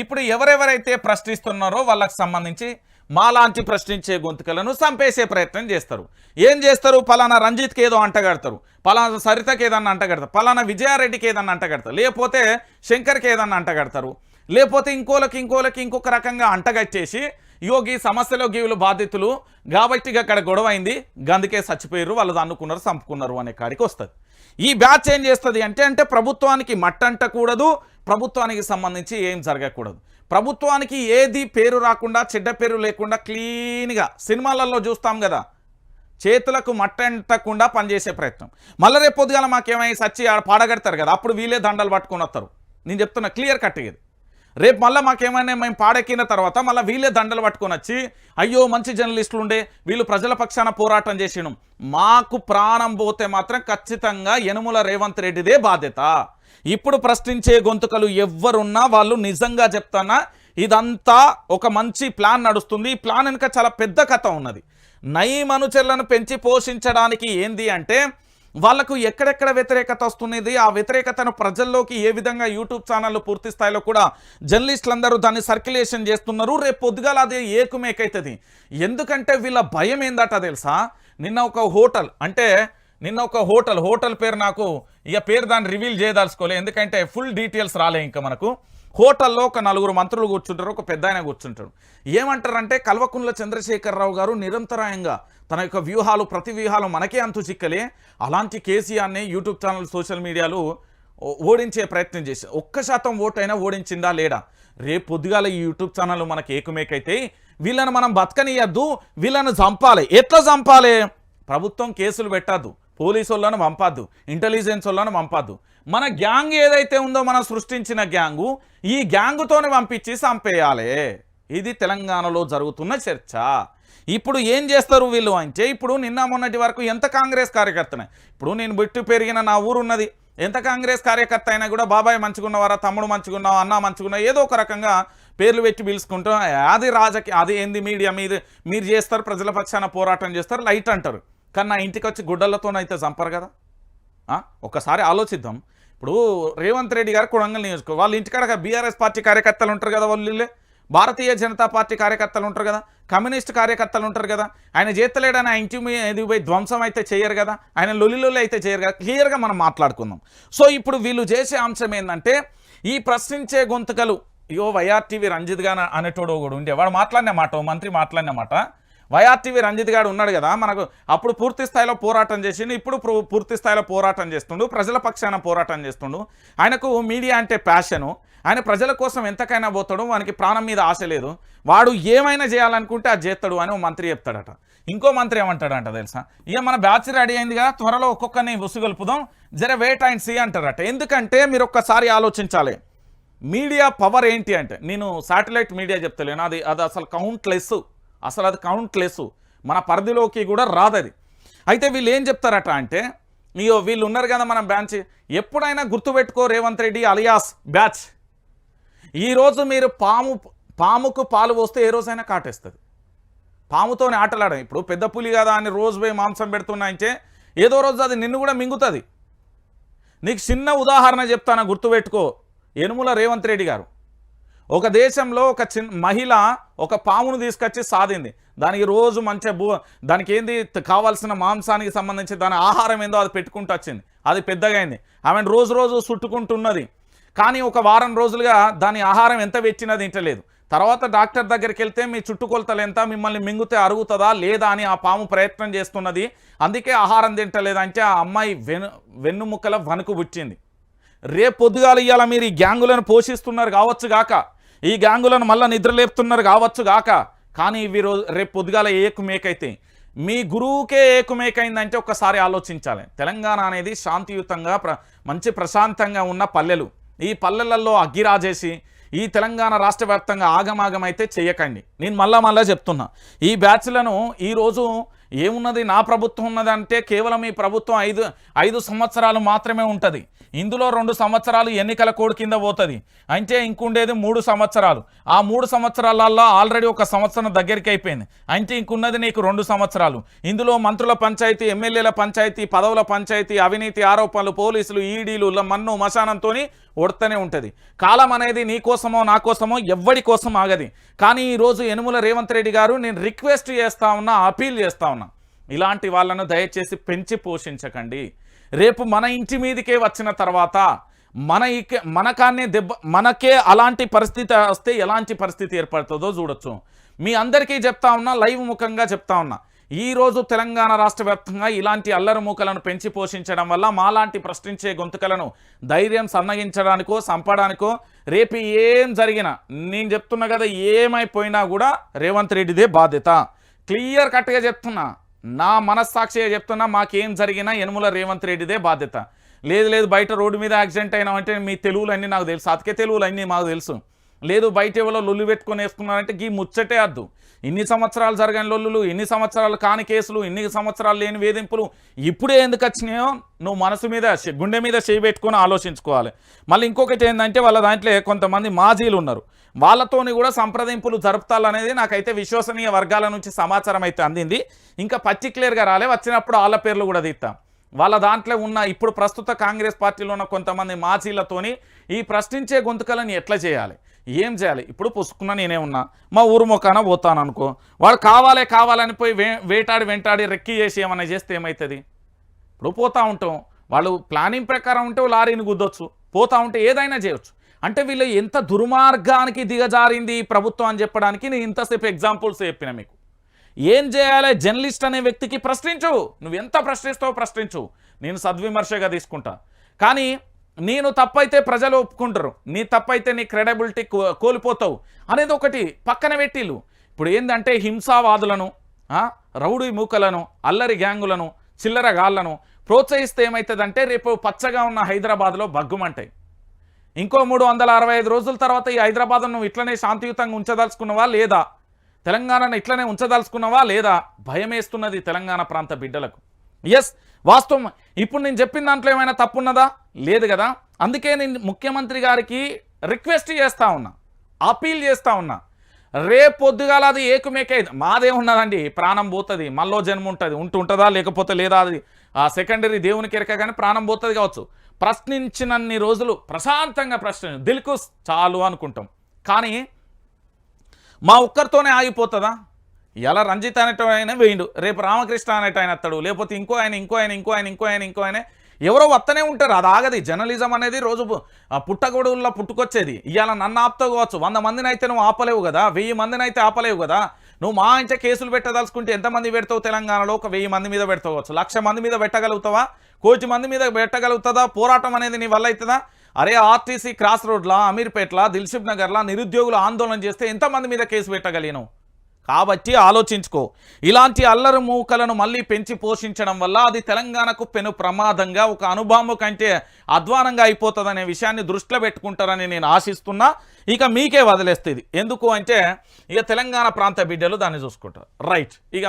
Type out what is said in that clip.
ఇప్పుడు ఎవరెవరైతే ప్రశ్నిస్తున్నారో వాళ్ళకి సంబంధించి మాలాంటి ప్రశ్నించే గొంతుకలను చంపేసే ప్రయత్నం చేస్తారు. ఏం చేస్తారు? పలానా రంజిత్కి ఏదో అంటగడతారు పలానా సరితకి ఏదన్నా అంటగడతారు పలానా విజయారెడ్డికి ఏదన్నా అంటగడతారు లేకపోతే శంకర్కి ఏదన్నా అంటగడతారు లేకపోతే ఇంకోలకి ఇంకోలకి ఇంకొక రకంగా అంటగట్టేసి యోగి సమస్యలో గీవులు బాధితులు. కాబట్టి అక్కడ గొడవ అయింది. గందుకే చచ్చిపోయారు వాళ్ళు అనుకున్నారు చంపుకున్నారు అనే కాడికి వస్తుంది. ఈ బ్యాచ్ ఏం చేస్తుంది అంటే అంటే ప్రభుత్వానికి మట్టంటకూడదు ప్రభుత్వానికి సంబంధించి ఏం జరగకూడదు. ప్రభుత్వానికి ఏది పేరు రాకుండా చెడ్డ పేరు లేకుండా క్లీన్గా సినిమాలలో చూస్తాం కదా. చేతులకు మట్టంటకుండా పనిచేసే ప్రయత్నం. మళ్ళీ రేపు పొద్దుగాల మాకేమై సచ్చి పాడగడతారు కదా అప్పుడు వీళ్ళే దండలు పట్టుకొని వస్తారు. నేను చెప్తున్నా క్లియర్ కట్ ఇది రేపు మళ్ళీ మాకేమైనా మేము పాడెక్కిన తర్వాత మళ్ళీ వీళ్ళే దండలు పట్టుకొని వచ్చి అయ్యో మంచి జర్నలిస్టులు ఉండే వీళ్ళు ప్రజల పక్షాన పోరాటం చేసినాం మాకు ప్రాణం పోతే మాత్రం ఖచ్చితంగా యనుముల రేవంత్ రెడ్డిదే బాధ్యత. ఇప్పుడు ప్రశ్నించే గొంతుకలు ఎవ్వరున్నా వాళ్ళు నిజంగా చెప్తానా ఇదంతా ఒక మంచి ప్లాన్ నడుస్తుంది. ఈ ప్లాన్ వెనుక చాలా పెద్ద కథ ఉన్నది. నయీం అనుచరులను పెంచి పోషించడానికి ఏంది అంటే వాళ్ళకు ఎక్కడెక్కడ వ్యతిరేకత వస్తున్నది ఆ వ్యతిరేకతను ప్రజల్లోకి ఏ విధంగా యూట్యూబ్ ఛానళ్ళు పూర్తి స్థాయిలో కూడా జర్నలిస్టులందరూ దాన్ని సర్క్యులేషన్ చేస్తున్నారు. రేపు పొద్దుగాల అది ఏకుమేకైతుంది. ఎందుకంటే వీళ్ళ భయం ఏందట తెలుసా? నిన్న ఒక హోటల్ అంటే నిన్న ఒక హోటల్ హోటల్ పేరు నాకు ఇక పేరు దాన్ని రివీల్ చేయదలుచుకోలే ఎందుకంటే ఫుల్ డీటెయిల్స్ రాలే ఇంకా మనకు. హోటల్లో ఒక నలుగురు మంత్రులు కూర్చుంటారు ఒక పెద్ద ఆయన కూర్చుంటాడు. ఏమంటారంటే కల్వకుంట్ల చంద్రశేఖరరావు గారు నిరంతరాయంగా తన యొక్క వ్యూహాలు ప్రతి వ్యూహాలు మనకే అంతు చిక్కలే. అలాంటి కేసీఆర్ని యూట్యూబ్ ఛానల్ సోషల్ మీడియాలో ఓ- ఓడించే ప్రయత్నం చేసి ఒక్క శాతం ఓటైనా ఓడించిందా లేడా? రేపు పొద్దుగాల ఈ యూట్యూబ్ ఛానల్ మనకి ఏకమేకైతే వీళ్ళని మనం బతకనియద్దు వీళ్ళని చంపాలి. ఎట్లా చంపాలి? ప్రభుత్వం కేసులు పెట్టద్దు. పోలీసు వాళ్ళను పంపద్దు ఇంటెలిజెన్స్ వాళ్ళను పంపద్దు. మన గ్యాంగ్ ఏదైతే ఉందో మనం సృష్టించిన గ్యాంగు ఈ గ్యాంగుతోనే పంపించి చంపేయాలి. ఇది తెలంగాణలో జరుగుతున్న చర్చ. ఇప్పుడు ఏం చేస్తారు వీళ్ళు అంటే ఇప్పుడు నిన్న మొన్నటి వరకు ఎంత కాంగ్రెస్ కార్యకర్తనే ఇప్పుడు నేను బిట్టు పెరిగిన నా ఊరు ఉన్నది ఎంత కాంగ్రెస్ కార్యకర్త అయినా కూడా బాబాయ్ మంచుకున్నవారా తమ్ముడు మంచుకున్నావా అన్న మంచుకున్నా ఏదో ఒక రకంగా పేర్లు పెట్టి పిలుచుకుంటాం అది రాజకీయ అది ఏంది మీడియా మీద మీరు చేస్తారు ప్రజల పక్షాన పోరాటం చేస్తారు లైట్ అంటారు. కానీ నా ఇంటికి వచ్చి గుడ్డలతోనైతే చంపరు కదా? ఒకసారి ఒక్కసారి ఆలోచిద్దాం. ఇప్పుడు రేవంత్ రెడ్డి గారు కొడంగల్ నియోజకవర్గం వాళ్ళ ఇంటికాడ బీఆర్ఎస్ పార్టీ కార్యకర్తలు ఉంటారు కదా వాళ్ళు భారతీయ జనతా పార్టీ కార్యకర్తలు ఉంటారు కదా? కమ్యూనిస్ట్ కార్యకర్తలు ఉంటారు కదా? ఆయన చేతలేడని ఆ ఇంటి మీద ఇది పోయి ధ్వంసం అయితే చేయరు కదా? ఆయన లొల్లిలొల్లి అయితే చేయరు కదా? క్లియర్గా మనం మాట్లాడుకుందాం. సో ఇప్పుడు వీళ్ళు చేసే అంశం ఏంటంటే ఈ ప్రశ్నించే గొంతుకలు ఇయో వైఆర్టీవీ రంజిత్గా అనేటోడు కూడా ఉండే వాడు మాట్లాడిన మాట ఓ మంత్రి మాట్లాడిన మాట వైఆర్టీవీ రంజిత్ గారు ఉన్నాడు కదా మనకు అప్పుడు పూర్తి స్థాయిలో పోరాటం చేసిండు ఇప్పుడు పూర్తి స్థాయిలో పోరాటం చేస్తుండు ప్రజల పక్షాన పోరాటం చేస్తుండు. ఆయనకు మీడియా అంటే ప్యాషను. ఆయన ప్రజల కోసం ఎంతకైనా పోతాడు వానికి ప్రాణం మీద ఆశ లేదు. వాడు ఏమైనా చేయాలనుకుంటే అది చేస్తాడు అని ఓ మంత్రి చెప్తాడట. ఇంకో మంత్రి ఏమంటాడంట తెలుసా? ఇక మన బ్యాచ్ రెడీ అయిందిగా త్వరలో ఒక్కొక్కరిని ఉసుగొల్పుదాం జర వెయిట్ అండ్ సీ అంటారట. ఎందుకంటే మీరు ఒక్కసారి ఆలోచించాలి మీడియా పవర్ ఏంటి అంటే నేను శాటిలైట్ మీడియా చెప్తలేను అది అది అసలు కౌంట్లెస్ అసలు అది కౌంట్లెస్ మన పరిధిలోకి కూడా రాదది. అయితే వీళ్ళు ఏం చెప్తారట అంటే ఇయో వీళ్ళు ఉన్నారు కదా మన బ్యాచ్. ఎప్పుడైనా గుర్తుపెట్టుకో రేవంత్ రెడ్డి అలియాస్ బ్యాచ్. ఈరోజు మీరు పాము పాముకు పాలు పోస్తే ఏ రోజైనా కాటేస్తుంది. పాముతోనే ఆటలాడడం. ఇప్పుడు పెద్ద పులి కదా అని రోజు పోయి మాంసం పెడుతున్నాయంటే ఏదో రోజు అది నిన్ను కూడా మింగుతుంది. నీకు చిన్న ఉదాహరణ చెప్తాను గుర్తుపెట్టుకో యనుముల రేవంత్ రెడ్డి గారు. ఒక దేశంలో ఒక చిన్న మహిళ ఒక పామును తీసుకొచ్చి సాధింది. దానికి రోజు మంచిగా భూ దానికి ఏంది కావాల్సిన మాంసానికి సంబంధించి దాని ఆహారం ఏందో అది పెట్టుకుంటూ వచ్చింది. అది పెద్దగా అయింది ఆమె రోజు రోజు చుట్టుకుంటున్నది. కానీ ఒక వారం రోజులుగా దాని ఆహారం ఎంత పెట్టినా తింటలేదు. తర్వాత డాక్టర్ దగ్గరికి వెళ్తే మీ చుట్టుకొలతలు ఎంత మిమ్మల్ని మింగితే అరుగుతుందా లేదా అని ఆ పాము ప్రయత్నం చేస్తున్నది. అందుకే ఆహారం తింటలేదు అంటే ఆ అమ్మాయి వెను వెన్నుముక్కల వణుకు పుట్టింది. రేపు పొద్దుగాల ఇవాళ మీరు ఈ గ్యాంగులను పోషిస్తున్నారు కావచ్చు గాక. ఈ గ్యాంగులను మళ్ళీ నిద్రలేపుతున్నారు కావచ్చు గాక. కానీ వీరు రేపు పొద్దుగాల ఏకుమేకైతే మీ గురువుకే ఏకుమేకైందంటే ఒక్కసారి ఆలోచించాలి. తెలంగాణ అనేది శాంతియుతంగా ప్ర మంచి ప్రశాంతంగా ఉన్న పల్లెలు. ఈ పల్లెలలో అగ్గిరాజేసి ఈ తెలంగాణ రాష్ట్ర వ్యాప్తంగా ఆగమాగమైతే చేయకండి. నేను మళ్ళా మళ్ళా చెప్తున్నా. ఈ బ్యాచ్లను ఈరోజు ఏమున్నది నా ప్రభుత్వం ఉన్నదంటే కేవలం ఈ ప్రభుత్వం ఐదు ఐదు సంవత్సరాలు మాత్రమే ఉంటుంది. ఇందులో రెండు సంవత్సరాలు ఎన్నికల కోడ్ కింద పోతుంది. అంటే ఇంకుండేది మూడు సంవత్సరాలు. ఆ మూడు సంవత్సరాలలో ఆల్రెడీ ఒక సంవత్సరం దగ్గరికి అయిపోయింది. అంటే ఇంకున్నది నీకు రెండు సంవత్సరాలు. ఇందులో మంత్రుల పంచాయతీ ఎమ్మెల్యేల పంచాయతీ పదవుల పంచాయతీ అవినీతి ఆరోపణలు పోలీసులు ఈడీలు మన్ను మశానంతో ఒడతనే ఉంటుంది. కాలం అనేది నీ కోసమో నా కోసమో ఎవ్వడి కోసం ఆగది. కానీ ఈరోజు యనుముల రేవంత్ రెడ్డి గారు నేను రిక్వెస్ట్ చేస్తా ఉన్నా అపీల్ చేస్తా ఉన్నా. ఇలాంటి వాళ్ళను దయచేసి పెంచి పోషించకండి. రేపు మన ఇంటి మీదకే వచ్చిన తర్వాత మన ఇక మనకాన్నే దెబ్బ మనకే అలాంటి పరిస్థితి వస్తే ఎలాంటి పరిస్థితి ఏర్పడుతుందో చూడొచ్చు. మీ అందరికీ చెప్తా ఉన్నా లైవ్ ముఖంగా చెప్తా ఉన్నా ఈరోజు తెలంగాణ రాష్ట్ర వ్యాప్తంగా ఇలాంటి అల్లరి మూకలను పెంచి పోషించడం వల్ల మాలాంటి ప్రశ్నించే గొంతుకలను ధైర్యం సన్నగించడానికో చంపడానికో రేపు ఏం జరిగినా నేను చెప్తున్నా కదా ఏమైపోయినా కూడా రేవంత్ రెడ్డిదే బాధ్యత. క్లియర్ కట్గా చెప్తున్నా నా మనస్సాక్షిగా చెప్తున్నా మాకేం జరిగినా యనుమల రేవంత్ రెడ్డిదే బాధ్యత. లేదు లేదు బయట రోడ్డు మీద యాక్సిడెంట్ అయినామంటే మీ తెలుగులన్నీ నాకు తెలుసు. అతికే తెలుగులు అన్నీ మాకు తెలుసు. లేదు బయట ఎవరో లొల్లు పెట్టుకొని వేసుకున్నారంటే గీ ముచ్చటే అద్దు. ఇన్ని సంవత్సరాలు జరగని లొల్లులు ఇన్ని సంవత్సరాలు కాని కేసులు ఇన్ని సంవత్సరాలు లేని వేధింపులు ఇప్పుడే ఎందుకు వచ్చినాయో నువ్వు మనసు మీద గుండె మీద చేయి పెట్టుకొని ఆలోచించుకోవాలి. మళ్ళీ ఇంకొకటి ఏంటంటే వాళ్ళ దాంట్లో కొంతమంది మాజీలు ఉన్నారు. వాళ్ళతోని కూడా సంప్రదింపులు జరుపుతాలనేది నాకైతే విశ్వసనీయ వర్గాల నుంచి సమాచారం అయితే అందింది. ఇంకా పర్టిక్యులర్గా రాలే వచ్చినప్పుడు వాళ్ళ పేర్లు కూడా తీస్తాం. వాళ్ళ దాంట్లో ఉన్న ఇప్పుడు ప్రస్తుత కాంగ్రెస్ పార్టీలో ఉన్న కొంతమంది మాజీలతోని ఈ ప్రశ్నించే గొంతుకలను ఎట్లా చేయాలి? ఏం చేయాలి? ఇప్పుడు పుసుకున్నా నేనే ఉన్నా. మా ఊరు మొక్కన పోతాను అనుకో వాడు కావాలే కావాలని పోయి వే వేటాడి వెంటాడి రెక్కి చేసి ఏమైనా చేస్తే ఏమవుతుంది ఇప్పుడు పోతూ ఉంటాం. వాళ్ళు ప్లానింగ్ ప్రకారం ఉంటే లారీని గుద్దొచ్చు. పోతూ ఉంటే ఏదైనా చేయొచ్చు. అంటే వీళ్ళు ఎంత దుర్మార్గానికి దిగజారింది ప్రభుత్వం అని చెప్పడానికి నేను ఇంతసేపు ఎగ్జాంపుల్స్ చెప్పిన మీకు. ఏం చేయాలి? జర్నలిస్ట్ అనే వ్యక్తికి ప్రశ్నించు. నువ్వు ఎంత ప్రశ్నిస్తావో ప్రశ్నించు. నేను సద్విమర్శగా తీసుకుంటా. కానీ నేను తప్పైతే ప్రజలు ఒప్పుకుంటారు. నీ తప్పైతే నీ క్రెడబిలిటీ కోల్పోతావు అనేది ఒకటి పక్కన పెట్టిళ్ళు. ఇప్పుడు ఏంటంటే హింసావాదులను రౌడి రౌడీ మూకలను అల్లరి గ్యాంగులను చిల్లర గాళ్ళను ప్రోత్సహిస్తే ఏమవుతుందంటే రేపు పచ్చగా ఉన్న హైదరాబాద్లో బగ్గుమంటాయి ఇంకో మూడు వందల అరవై ఐదు రోజుల తర్వాత ఈ హైదరాబాద్ నువ్వు ఇట్లనే శాంతియుతంగా ఉంచదలుచుకున్నవా లేదా? తెలంగాణను ఇట్లనే ఉంచదలుచుకున్నవా లేదా? భయమేస్తున్నది తెలంగాణ ప్రాంత బిడ్డలకు. ఎస్ వాస్తవం. ఇప్పుడు నేను చెప్పిన దాంట్లో ఏమైనా తప్పున్నదా? లేదు కదా? అందుకే నేను ముఖ్యమంత్రి గారికి రిక్వెస్ట్ చేస్తా ఉన్నా అపీల్ చేస్తా ఉన్నా. రేపు పొద్దుగాల అది ఏకుమేకే మాదే ఉన్నదండి. ప్రాణం పోతుంది మళ్ళో జన్మ ఉంటుంది ఉంటుంటుందా లేకపోతే లేదా అది ఆ సెకండరీ దేవునికి ఎరక కానీ ప్రాణం పోతుంది కావచ్చు. ప్రశ్నించినన్ని రోజులు ప్రశాంతంగా ప్రశ్న దిల్కు చాలు అనుకుంటాం. కానీ మా ఒక్కరితోనే ఆగిపోతుందా? ఎలా రంజిత్ అనేట ఆయన వేయండు. రేపు రామకృష్ణ అనేట ఆయన వస్తాడు లేకపోతే ఇంకో ఆయన ఇంకో ఆయన ఇంకో ఆయన ఇంకో ఆయన ఇంకో ఆయన ఎవరో వస్తనే ఉంటారు. అది ఆగది. జర్నలిజం అనేది రోజు ఆ పుట్టగొడుగుల్లో పుట్టుకొచ్చేది. ఇవాళ నన్ను ఆపుతావచ్చు వంద మందిని అయితే నువ్వు ఆపలేవు కదా? వెయ్యి మందిని అయితే ఆపలేవు కదా? నువ్వు మా ఇంటే కేసులు పెట్టదలుచుకుంటే ఎంతమంది పెడతావు తెలంగాణలో? ఒక వెయ్యి మంది మీద పెడతావచ్చు లక్ష మంది మీద పెట్టగలుగుతావా? కోటి మంది మీద పెట్టగలుగుతుందా? పోరాటం అనేది నీ వల్ల అవుతుందా అరే ఆర్టీసీ క్రాస్ రోడ్లా అమీర్పేట్ల దిల్షిబ్ నగర్లా నిరుద్యోగులు ఆందోళన చేస్తే ఎంతమంది మీద కేసు పెట్టగలిగినావు? కాబట్టి ఆలోచించుకో. ఇలాంటి అల్లరి మూకలను మళ్ళీ పెంచి పోషించడం వల్ల అది తెలంగాణకు పెను ప్రమాదంగా ఒక అనుభవం కంటే అధ్వానంగా అయిపోతుందనే విషయాన్ని దృష్టిలో పెట్టుకుంటారని నేను ఆశిస్తున్నా. ఇక మీకే వదిలేస్తుంది ఎందుకు అంటే ఇక తెలంగాణ ప్రాంత బిడ్డలు దాన్ని చూసుకుంటారు. రైట్. ఇక